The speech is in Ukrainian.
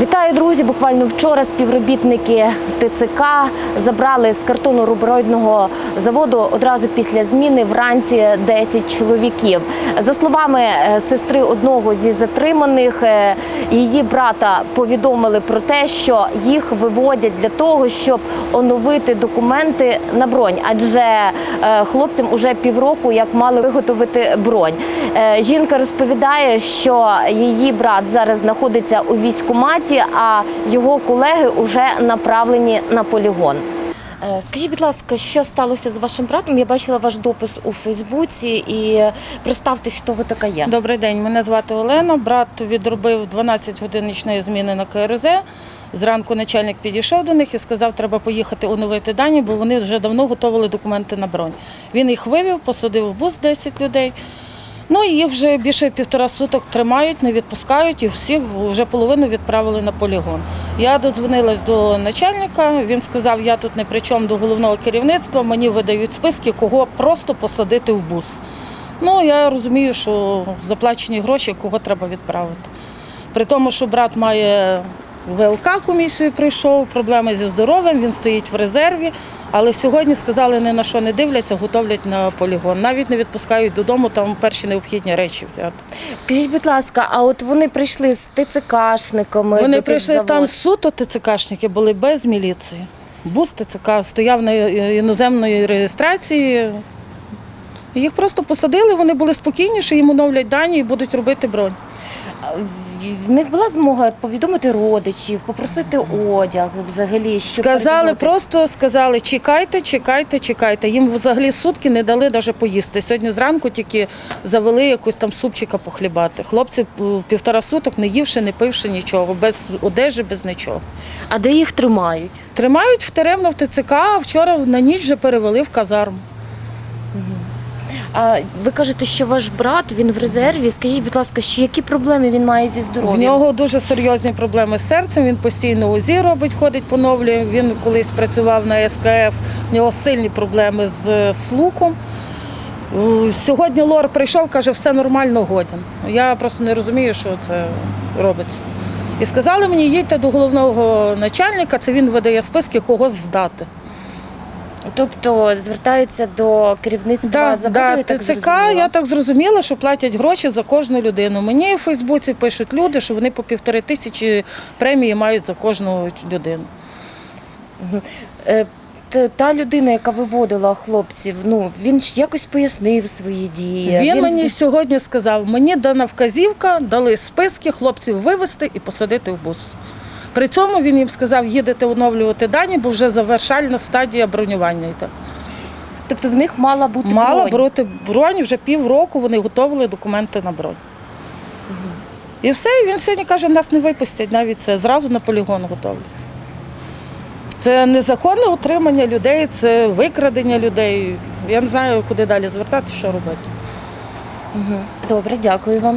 Вітаю, друзі! Буквально вчора співробітники ТЦК забрали з картонно-рубероїдного заводу одразу після зміни вранці 10 чоловіків. За словами е, сестри одного зі затриманих, е, її брата повідомили про те, що їх виводять для того, щоб оновити документи на бронь, адже е, хлопцям уже півроку як мали виготовити бронь. Жінка розповідає, що її брат зараз знаходиться у військкоматі, а його колеги вже направлені на полігон. Е, Скажіть, будь ласка, що сталося з вашим братом? Я бачила ваш допис у Фейсбуці і представтесь, хто ви така є. Добрий день, мене звати Олена. Брат відробив 12 годин нічної зміни на КРЗ. Зранку начальник підійшов до них і сказав, треба поїхати оновити дані, бо вони вже давно готували документи на бронь. Він їх вивів, посадив в бус 10 людей. Ну їх вже більше півтора суток тримають, не відпускають і всіх вже половину відправили на полігон. Я додзвонилась до начальника, він сказав, я тут не при чому до головного керівництва, мені видають списки, кого просто посадити в бус. Ну, я розумію, що заплачені гроші, кого треба відправити. При тому, що брат має ВЛК комісію прийшов, проблеми зі здоров'ям, він стоїть в резерві. Але сьогодні сказали, ні на що не дивляться, готовлять на полігон. Навіть не відпускають додому, там перші необхідні речі взяти. Скажіть, будь ласка, а от вони прийшли з ТЦКшниками? Вони прийшли там суто ТЦКшники, були без міліції. Бус ТЦК стояв на іноземної реєстрації. Їх просто посадили, вони були спокійніші, їм оновлять дані і будуть робити бронь. В них була змога повідомити родичів, попросити одяг взагалі. Щоб Сказали, передягнутися? просто сказали, чекайте, чекайте, чекайте. Їм взагалі сутки не дали навіть поїсти. Сьогодні зранку тільки завели якусь там супчика похлібати. Хлопці півтора суток не ївши, не пивши нічого, без одежі, без нічого. А де їх тримають? Тримають в Теремно в ТЦК, а вчора на ніч вже перевели в казарму. А ви кажете, що ваш брат він в резерві. Скажіть, будь ласка, що які проблеми він має зі здоров'ям? нього дуже серйозні проблеми з серцем. Він постійно УЗІ робить, ходить, поновлює. Він колись працював на СКФ. В нього сильні проблеми з е, слухом. Е, Сьогодні Лор прийшов, каже, все нормально, годен. Я просто не розумію, що це робиться. І сказали мені, їдьте до головного начальника, це він видає списки, кого здати. Тобто звертаються до керівництва Да, заводу, да, я так ТЦК, зрозуміла? я так зрозуміла, що платять гроші за кожну людину. Мені в Фейсбуці пишуть люди, що вони по півтори тисячі премії мають за кожну людину. Е, т- Та людина, яка виводила хлопців, ну він ж якось пояснив свої дії. Він мені сьогодні сказав, мені дана вказівка, дали списки хлопців вивезти і посадити в бус. При цьому він їм сказав, їдете оновлювати дані, бо вже завершальна стадія бронювання йде. Тобто в них мала бути Мала бронь. бути бронь, вже півроку вони готували документи на бронь. І все, і він сьогодні каже, нас не випустять навіть це, зразу на полігон готовлять. Це незаконне утримання людей, це викрадення людей. Я не знаю, куди далі звертатися, що робити. Добре, дякую вам.